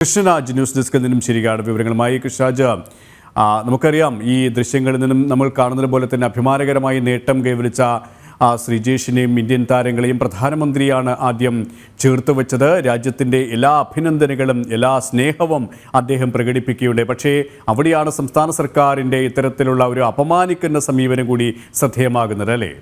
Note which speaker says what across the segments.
Speaker 1: Krishnaraj news ഡെസ്കിൽ നിന്നും ശരിയാണ് വിവരങ്ങളുമായി കൃഷ്ണരാജ് നമുക്കറിയാം ഈ ദൃശ്യങ്ങളിൽ നിന്നും നമ്മൾ കാണുന്നത് പോലെ തന്നെ അഭിമാനകരമായി നേട്ടം കൈവരിച്ച ശ്രീജേഷിനെയും ഇന്ത്യൻ താരങ്ങളെയും പ്രധാനമന്ത്രിയാണ് ആദ്യം ചേർത്ത് വെച്ചത്. രാജ്യത്തിന്റെ എല്ലാ അഭിനന്ദനങ്ങളും എല്ലാ സ്നേഹവും അദ്ദേഹം പ്രകടിപ്പിക്കുകയുണ്ട് പക്ഷേ അവിടെയാണ് സംസ്ഥാന സർക്കാരിന്റെ ഇത്തരത്തിലുള്ള ഒരു അപമാനിക്കുന്ന സമീപനം കൂടി ശ്രദ്ധേയമാകുന്നത് അല്ലേ?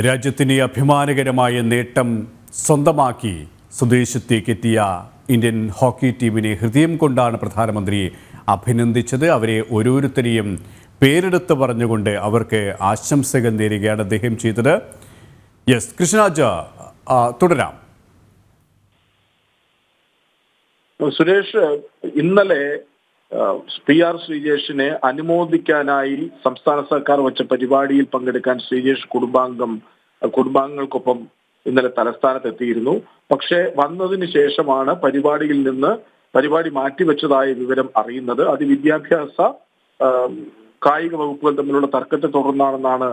Speaker 1: രാജ്യത്തിന് അഭിമാനകരമായ നേട്ടം സ്വന്തമാക്കി സ്വദേശത്തേക്കെത്തിയ ഇന്ത്യൻ ഹോക്കി ടീമിനെ ഹൃദയം കൊണ്ടാണ് പ്രധാനമന്ത്രി അഭിനന്ദിച്ചത്. അവരെ ഓരോരുത്തരെയും പേരെടുത്ത് പറഞ്ഞുകൊണ്ട് അവർക്ക് ആശംസകൾ നേരുകയാണ് അദ്ദേഹം ചെയ്തത്. യെസ് കൃഷ്ണാജ തുടരാം.
Speaker 2: സുരേഷ് ഇന്നലെ പി ആർ ശ്രീജേഷിനെ അനുമോദിക്കാനായി സംസ്ഥാന സർക്കാർ വെച്ച പരിപാടിയിൽ പങ്കെടുക്കാൻ ശ്രീജേഷ് കുടുംബാംഗം കുടുംബാംഗങ്ങൾക്കൊപ്പം ഇന്നലെ തലസ്ഥാനത്തെത്തിയിരുന്നു. പക്ഷേ വന്നതിന് ശേഷമാണ് പരിപാടിയിൽ നിന്ന് പരിപാടി മാറ്റിവെച്ചതായ വിവരം അറിയുന്നത്. അത് വിദ്യാഭ്യാസ കായിക വകുപ്പുകൾ തമ്മിലുള്ള തർക്കത്തെ തുടർന്നാണെന്നാണ്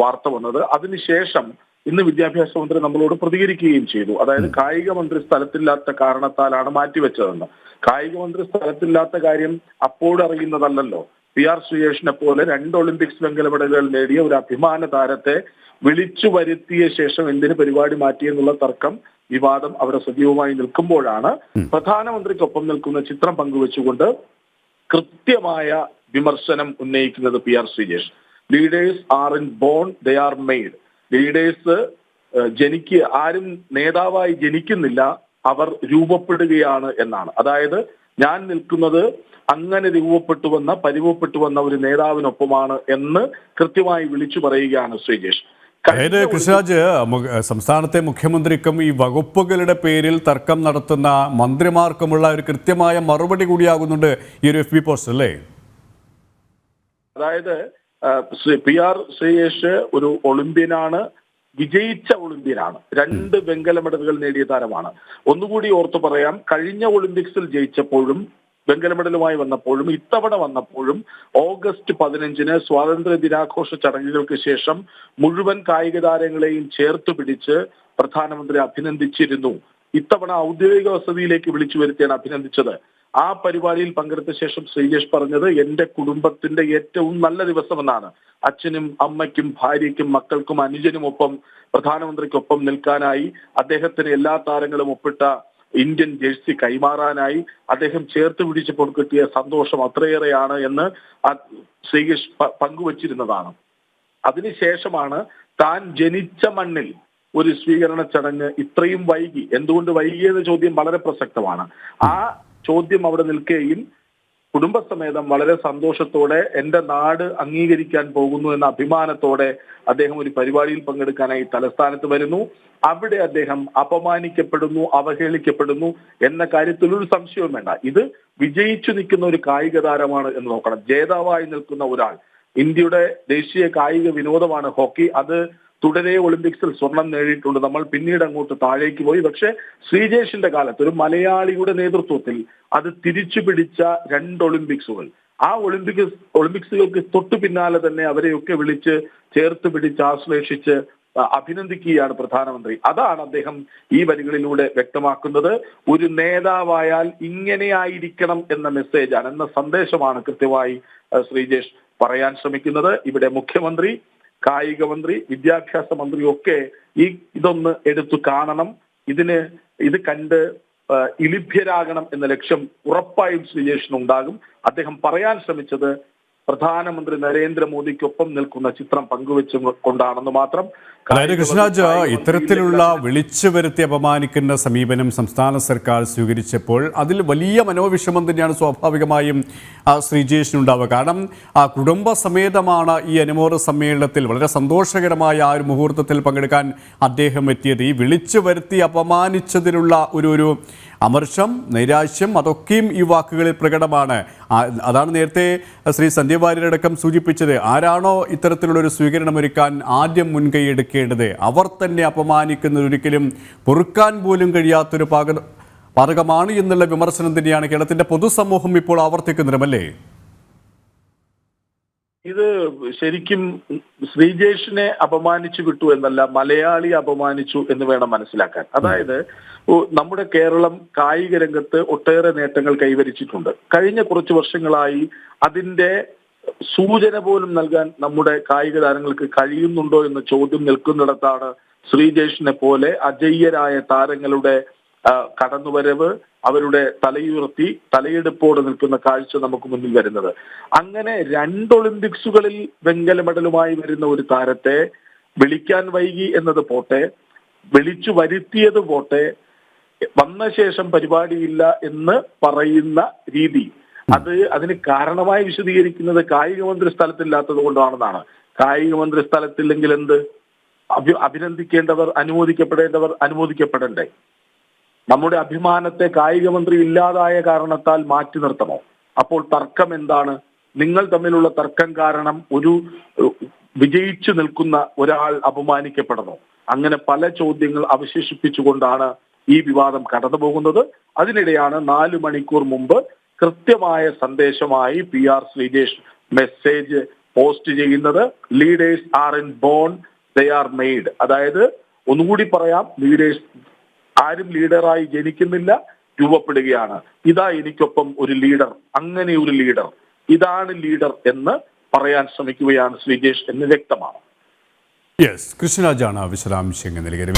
Speaker 2: വാർത്ത വന്നത്. അതിനുശേഷം ഇന്ന് വിദ്യാഭ്യാസ മന്ത്രി നമ്മളോട് പ്രതികരിക്കുകയും ചെയ്തു. അതായത് കായിക മന്ത്രി സ്ഥലത്തില്ലാത്ത കാരണത്താലാണ് മാറ്റിവെച്ചതെന്ന്. കായിക മന്ത്രി സ്ഥലത്തില്ലാത്ത കാര്യം അപ്പോഴറിയുന്നതല്ലല്ലോ പി ആർ സുരേഷിനെ പോലെ രണ്ട് ഒളിമ്പിക്സ് വെങ്കല മെഡലുകൾ നേടിയ ഒരു അഭിമാന താരത്തെ വിളിച്ചു വരുത്തിയ ശേഷം എന്തിന് പരിപാടി മാറ്റിയെന്നുള്ള തർക്കം വിവാദം അവിടെ സജീവമായി നിൽക്കുമ്പോഴാണ്. പ്രധാനമന്ത്രിക്കൊപ്പം നിൽക്കുന്ന ചിത്രം പങ്കുവെച്ചുകൊണ്ട് കൃത്യമായ വിമർശനം ഉന്നയിക്കുന്നത് P R Sreejesh leaders are in born they are made leaders ജനിക്ക് ആരും നേതാവായി ജനിക്കുന്നില്ല അവർ രൂപപ്പെടുകയാണ് എന്നാണ്. അതായത് ഞാൻ നിൽക്കുന്നത് അങ്ങനെ രൂപപ്പെട്ടു വന്ന പരിവപ്പെട്ടു വന്ന ഒരു നേതാവിനൊപ്പമാണ് എന്ന് കൃത്യമായി വിളിച്ചു പറയുകയാണ് ശ്രീജേഷ്.
Speaker 1: അതായത് മു- സംസ്ഥാനത്തെ മുഖ്യമന്ത്രിക്കും ഈ വകുപ്പുകളുടെ പേരിൽ തർക്കം നടത്തുന്ന മന്ത്രിമാർക്കുമുള്ള ഒരു കൃത്യമായ മറുപടി കൂടിയാകുന്നുണ്ട് ഈ ഒരു എഫ് ബി പോസ്റ്റ് അല്ലേ?
Speaker 2: അതായത് പി ആർ ശ്രീയേഷ് ഒരു ഒളിമ്പ്യനാണ് വിജയിച്ച ഒളിമ്പ്യനാണ്. രണ്ട് വെങ്കല മെഡലുകൾ നേടിയ താരമാണ്. ഒന്നുകൂടി ഓർത്തു പറയാം കഴിഞ്ഞ ഒളിമ്പിക്സിൽ ജയിച്ചപ്പോഴും വെങ്കല മെഡലുമായി വന്നപ്പോഴും ഇത്തവണ വന്നപ്പോഴും ഓഗസ്റ്റ് പതിനഞ്ചിന് സ്വാതന്ത്ര്യ ദിനാഘോഷ ചടങ്ങുകൾക്ക് ശേഷം മുഴുവൻ കായിക താരങ്ങളെയും ചേർത്ത് പിടിച്ച് പ്രധാനമന്ത്രി അഭിനന്ദിച്ചിരുന്നു. ഇത്തവണ ഔദ്യോഗിക വസതിയിലേക്ക് വിളിച്ചു വരുത്തിയാണ് അഭിനന്ദിച്ചത്. ആ പരിപാടിയിൽ പങ്കെടുത്ത ശേഷം ശ്രീജേഷ് പറഞ്ഞത് എന്റെ കുടുംബത്തിന്റെ ഏറ്റവും നല്ല ദിവസമെന്നാണ്. അച്ഛനും അമ്മയ്ക്കും ഭാര്യയ്ക്കും മക്കൾക്കും അനുജനുമൊപ്പം പ്രധാനമന്ത്രിക്കൊപ്പം നിൽക്കാനായി അദ്ദേഹത്തിന് എല്ലാ താരങ്ങളും ഒപ്പിട്ട ഇന്ത്യൻ ജേഴ്സി കൈമാറാനായി അദ്ദേഹം ചേർത്ത് പിടിച്ചപ്പോൾ കിട്ടിയ സന്തോഷം അത്രയേറെയാണ് എന്ന് ശ്രീകേഷ് പങ്കുവച്ചിരുന്നതാണ്. അതിനുശേഷമാണ് താൻ ജനിച്ച മണ്ണിൽ ഒരു സ്വീകരണ ചടങ്ങ് ഇത്രയും വൈകി. എന്തുകൊണ്ട് വൈകിയെന്ന ചോദ്യം വളരെ പ്രസക്തമാണ്. ആ ചോദ്യം അവിടെ നിൽക്കുകയും കുടുംബസമേതം വളരെ സന്തോഷത്തോടെ എന്റെ നാട് അംഗീകരിക്കാൻ പോകുന്നു എന്ന അഭിമാനത്തോടെ അദ്ദേഹം ഒരു പരിപാടിയിൽ പങ്കെടുക്കാനായി തലസ്ഥാനത്ത് വരുന്നു. അവിടെ അദ്ദേഹം അപമാനിക്കപ്പെടുന്നു അവഹേളിക്കപ്പെടുന്നു എന്ന കാര്യത്തിൽ ഒരു സംശയവും വേണ്ട. ഇത് വിജയിച്ചു നിൽക്കുന്ന ഒരു കായിക താരമാണ് എന്ന് നോക്കണം. ജേതാവായി നിൽക്കുന്ന ഒരാൾ. ഇന്ത്യയുടെ ദേശീയ കായിക വിനോദമാണ് ഹോക്കി. അത് തുടരെ ഒളിമ്പിക്സിൽ സ്വർണം നേടിയിട്ടുണ്ട്. നമ്മൾ പിന്നീട് അങ്ങോട്ട് താഴേക്ക് പോയി. പക്ഷേ ശ്രീജേഷിന്റെ കാലത്ത് ഒരു മലയാളിയുടെ നേതൃത്വത്തിൽ അത് തിരിച്ചു പിടിച്ച രണ്ട് ഒളിമ്പിക്സുകൾ. ആ ഒളിമ്പിക്സ് ഒളിമ്പിക്സുകൾക്ക് തൊട്ടു പിന്നാലെ തന്നെ അവരെയൊക്കെ വിളിച്ച് ചേർത്ത് പിടിച്ച് ആശ്ലേഷിച്ച് അഭിനന്ദിക്കുകയാണ് പ്രധാനമന്ത്രി. അതാണ് അദ്ദേഹം ഈ വരികളിലൂടെ വ്യക്തമാക്കുന്നത്. ഒരു നേതാവായാൽ ഇങ്ങനെയായിരിക്കണം എന്ന മെസ്സേജാണ് എന്ന സന്ദേശമാണ് കൃത്യമായി ശ്രീജേഷ് പറയാൻ ശ്രമിക്കുന്നത്. ഇവിടെ മുഖ്യമന്ത്രി കായിക മന്ത്രി വിദ്യാഭ്യാസ മന്ത്രി ഒക്കെ ഈ ഇതൊന്ന് എടുത്തു കാണണം. ഇതിന് ഇത് കണ്ട് ഇലിഭ്യരാകണം എന്ന ലക്ഷ്യം ഉറപ്പായും ശ്രീജേഷിനുണ്ടാകും അദ്ദേഹം പറയാൻ ശ്രമിച്ചത് പ്രധാനമന്ത്രി നരേന്ദ്രമോദിക്കൊപ്പം നിൽക്കുന്ന ചിത്രം പങ്കുവെച്ചു കൊണ്ടാണെന്ന് മാത്രം
Speaker 1: അതായത് കൃഷ്ണരാജ് ഇത്തരത്തിലുള്ള വിളിച്ചു വരുത്തി അപമാനിക്കുന്ന സമീപനം സംസ്ഥാന സർക്കാർ സ്വീകരിച്ചപ്പോൾ അതിൽ വലിയ മനോവിഷമം തന്നെയാണ് സ്വാഭാവികമായും ആ ശ്രീജേഷിനുണ്ടാവുക. കാരണം ആ കുടുംബസമേതമാണ് ഈ അനുമോദ സമ്മേളനത്തിൽ വളരെ സന്തോഷകരമായ ആ ഒരു മുഹൂർത്തത്തിൽ പങ്കെടുക്കാൻ അദ്ദേഹം എത്തിയത്. ഈ വിളിച്ചു വരുത്തി അപമാനിച്ചതിനുള്ള ഒരു ഒരു അമർഷം നൈരാശ്യം അതൊക്കെയും ഈ വാക്കുകളിൽ പ്രകടമാണ്. അതാണ് നേരത്തെ ശ്രീ സന്ധ്യ വാര്യരടക്കം സൂചിപ്പിച്ചത്. ആരാണോ ഇത്തരത്തിലുള്ളൊരു സ്വീകരണം ഒരുക്കാൻ ആദ്യം മുൻകൈ എടുക്കേണ്ടത്? അവർ തന്നെ അപമാനിക്കുന്നത് ഒരിക്കലും പൊറുക്കാൻ പോലും കഴിയാത്തൊരു പാക പാതകമാണ് എന്നുള്ള വിമർശനം തന്നെയാണ് കേരളത്തിന്റെ പൊതുസമൂഹം ഇപ്പോൾ ആവർത്തിക്കുന്നതുമല്ലേ
Speaker 2: ഇത് ശരിക്കും ശ്രീജേഷിനെ അപമാനിച്ചു വിട്ടു എന്നല്ല മലയാളി അപമാനിച്ചു എന്ന് വേണം മനസ്സിലാക്കാൻ. അതായത് നമ്മുടെ കേരളം കായിക രംഗത്ത് ഒട്ടേറെ നേട്ടങ്ങൾ കൈവരിച്ചിട്ടുണ്ട്. കഴിഞ്ഞ കുറച്ച് വർഷങ്ങളായി അതിന്റെ സൂചന പോലും നൽകാൻ നമ്മുടെ കായിക താരങ്ങൾക്ക് കഴിയുന്നുണ്ടോ എന്ന ചോദ്യം നിൽക്കുന്നിടത്താണ് ശ്രീജേഷിനെ പോലെ അജയ്യരായ താരങ്ങളുടെ കടന്നുവരവ് അവരുടെ തലയുയർത്തി തലയെടുപ്പോടെ നിൽക്കുന്ന കാഴ്ച നമുക്ക് മുന്നിൽ വരുന്നത്. അങ്ങനെ രണ്ട് ഒളിമ്പിക്സുകളിൽ വെങ്കല മെഡലുമായി വരുന്ന ഒരു താരത്തെ വിളിക്കാൻ വൈകി എന്നത് പോട്ടെ വിളിച്ചു വരുത്തിയത് പോട്ടെ വന്ന ശേഷം പരിപാടിയില്ല എന്ന് പറയുന്ന രീതി. അത് അതിന് കാരണമായി വിശദീകരിക്കുന്നത് കായിക മന്ത്രി സ്ഥലത്തില്ലാത്തത് കൊണ്ടാണെന്നാണ്. കായിക മന്ത്രി സ്ഥലത്തില്ലെങ്കിൽ എന്ത്? അഭി അഭിനന്ദിക്കേണ്ടവർ അനുമോദിക്കപ്പെടേണ്ടവർ അനുമോദിക്കപ്പെടണ്ടേ? നമ്മുടെ അഭിമാനത്തെ കായിക മന്ത്രി ഇല്ലാതായ കാരണത്താൽ മാറ്റി നിർത്തണോ? അപ്പോൾ തർക്കം എന്താണ്? നിങ്ങൾ തമ്മിലുള്ള തർക്കം കാരണം ഒരു വിജയിച്ചു നിൽക്കുന്ന ഒരാൾ അപമാനിക്കപ്പെടണോ? അങ്ങനെ പല ചോദ്യങ്ങൾ അവശേഷിപ്പിച്ചുകൊണ്ടാണ് ഈ വിവാദം കടന്നു പോകുന്നത് അതിനിടെയാണ് നാല് മണിക്കൂർ മുമ്പ് കൃത്യമായ സന്ദേശമായി P R Sreejesh message post ചെയ്യുന്നത്. Leaders are in born they are made. അതായത് ഒന്നുകൂടി പറയാം ലീഡേഴ്സ് ആരും ലീഡറായി ജനിക്കുന്നില്ല രൂപപ്പെടുകയാണ്. ഇതാ എനിക്കൊപ്പം ഒരു ലീഡർ അങ്ങനെ ഒരു ലീഡർ. ഇതാണ് ലീഡർ എന്ന് പറയാൻ ശ്രമിക്കുകയാണ് ശ്രീജേഷ് എന്ന് വ്യക്തമാണ്.
Speaker 1: യെസ് കൃഷ്ണരാജാണ് വിശദാംശങ്ങൾ നൽകിയത്.